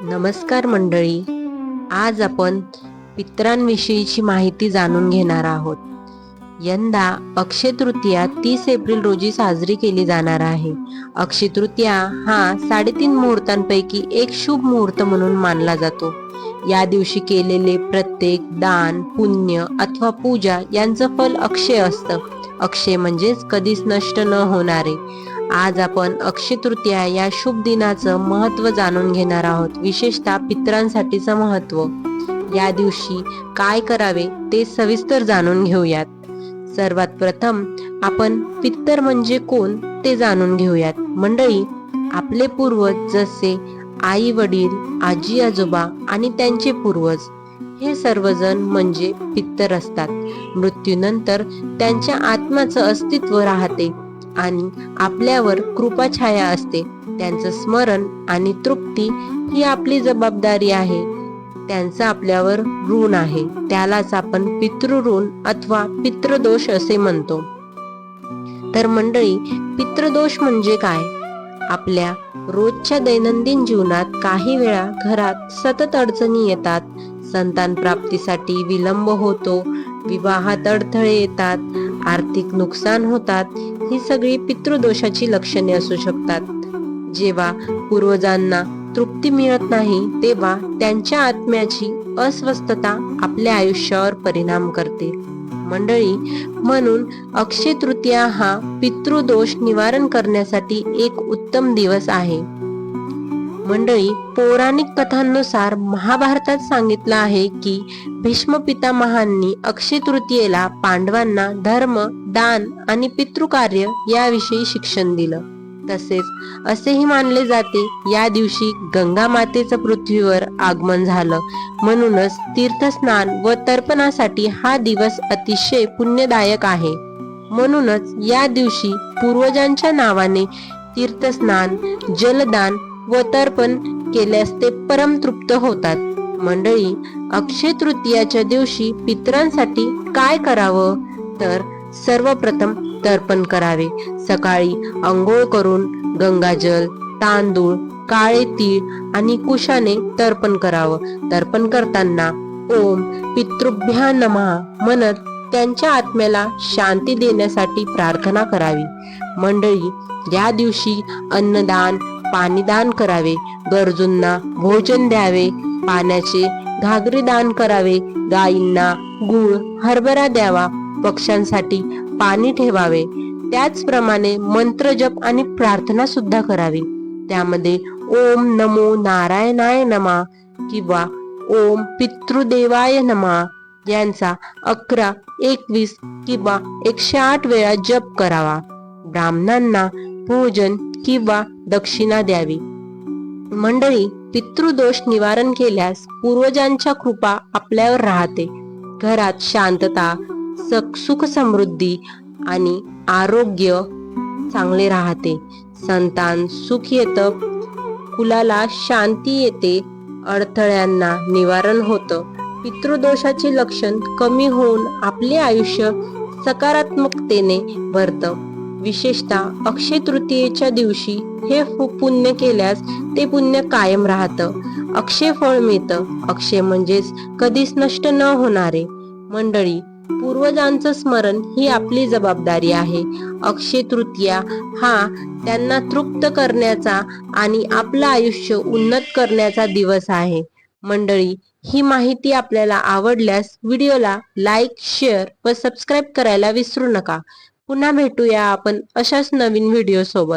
नमस्कार मंडळी. आज आपण पित्रांविषयीची माहिती जाणून घेणार आहोत. यंदा अक्षय तृतीया तीस एप्रिल रोजी साजरी केली जाणार आहे. अक्षय तृतीया हा साडेतीन मुहूर्तांपैकी एक शुभ मुहूर्त म्हणून मानला जातो. या दिवशी केलेले प्रत्येक दान पुण्य अथवा पूजा यांचं फल अक्षय असतं. अक्षय म्हणजेच कधीच नष्ट न होणारे. आज आपण अक्षय तृतीया या शुभ दिनाचं महत्त्व जाणून घेणार आहोत. विशेषतः पित्रांसाठीचं महत्त्व या दिवशी काय करावे ते सविस्तर जाणून घेऊयात. सर्वात प्रथम आपण पित्तर म्हणजे कोण ते जाणून घेऊयात. मंडळी आपले पूर्वज जसे आई वडील आजी आजोबा आणि त्यांचे पूर्वज हे सर्वजण म्हणजे पित्तर असतात. मृत्यूनंतर त्यांच्या आत्म्याचं अस्तित्व राहते. आणि आपल्यावर कृपाछाया असते. त्यांचं स्मरण आणि तृप्ती ही आपली जबाबदारी आहे. त्यांचं आपल्यावर ऋण आहे. त्यालाच आपण पितृऋण अथवा पितृदोष असे म्हणतो. तर मंडळी पितृदोष म्हणजे काय? आपल्या रोजच्या दैनंदिन जीवनात काही वेळा घरात सतत अडचणी येतात. संतान प्राप्तीसाठी विलंब होतो. विवाहात अडथळे येतात. आर्थिक नुकसान होतात ही सगळी पितृदोषाची लक्षणे असू शकतात. जेव्हा पूर्वजांना तृप्ती मिळत नाही तेव्हा त्यांच्या आत्म्याची अस्वस्थता आपल्या आयुष्यावर परिणाम करते. मंडळी म्हणून अक्षय तृतीया हा पितृदोष निवारण करण्यासाठी एक उत्तम दिवस आहे. मंडळी पौराणिक कथांनुसार महाभारतात सांगितलं आहे की भीष्म पितामहांनी अक्षय तृतीयेला पांडवांना धर्म दान आणि पितृकार्य याविषयी शिक्षण दिलं. तसेच असेही मानले जाते या दिवशी गंगा मातेचं पृथ्वीवर आगमन झालं. म्हणूनच तीर्थस्नान व तर्पणासाठी हा दिवस अतिशय पुण्यदायक आहे. म्हणूनच या दिवशी पूर्वजांच्या नावाने तीर्थस्नान जलदान व तर्पण केल्यास ते परम तृप्त होतात. मंडळी अक्षय तृतीयाच्या दिवशी पितरांसाठी काय करावं? तर सर्वप्रथम तर्पण करावे. सकाळी अंघोळ करून गंगाजल तांदूळ काळे तीळ आणि कुशाने तर्पण करावं. तर्पण करताना ओम पितृभ्या नमः म्हणत त्यांच्या आत्म्याला शांती देण्यासाठी प्रार्थना करावी. मंडळी या दिवशी अन्नदान पाणीदान करावे. गरजूंना भोजन द्यावे. पाण्याचे घागरी दान करावे. गायींना गुळ हरभरा द्यावा. पक्ष्यांसाठी पाणी ठेवावे. त्याचप्रमाणे मंत्र जप आणि प्रार्थना सुद्धा करावी. त्यामध्ये ओम नमो नारायणाय नमा किंवा ओम पितृदेवाय नमा यांचा अकरा एकवीस किंवा एकशे आठ वेळा जप करावा. ब्राह्मणांना भोजन किंवा दक्षिणा द्यावी. मंडळी पितृदोष निवारण केल्यास पूर्वजांच्या कृपा आपल्यावर राहते. घरात शांतता सुख समृद्धी आणि आरोग्य चांगले राहते. संतान सुख येतं कुलाला शांती येते अडथळ्यांना निवारण होतं. पितृदोषाचे लक्षण कमी होऊन आपले आयुष्य सकारात्मकतेने भरतं. विशेषतः अक्षय तृतीयेच्या दिवशी हे पुण्य केल्यास ते पुण्य कायम राहतं. अक्षय फळ मिळतं. अक्षय म्हणजेच कधीच नष्ट न होणारे. मंडळी पूर्वजांचं स्मरण ही आपली जबाबदारी आहे. अक्षय तृतीया हा त्यांना तृप्त करण्याचा आणि आपलं आयुष्य उन्नत करण्याचा दिवस आहे. मंडळी ही माहिती आपल्याला आवडल्यास व्हिडिओला लाईक शेअर व सबस्क्राईब करायला विसरू नका. पुन्हा भेटूया आपण अशाच नवीन व्हिडिओ सोबत.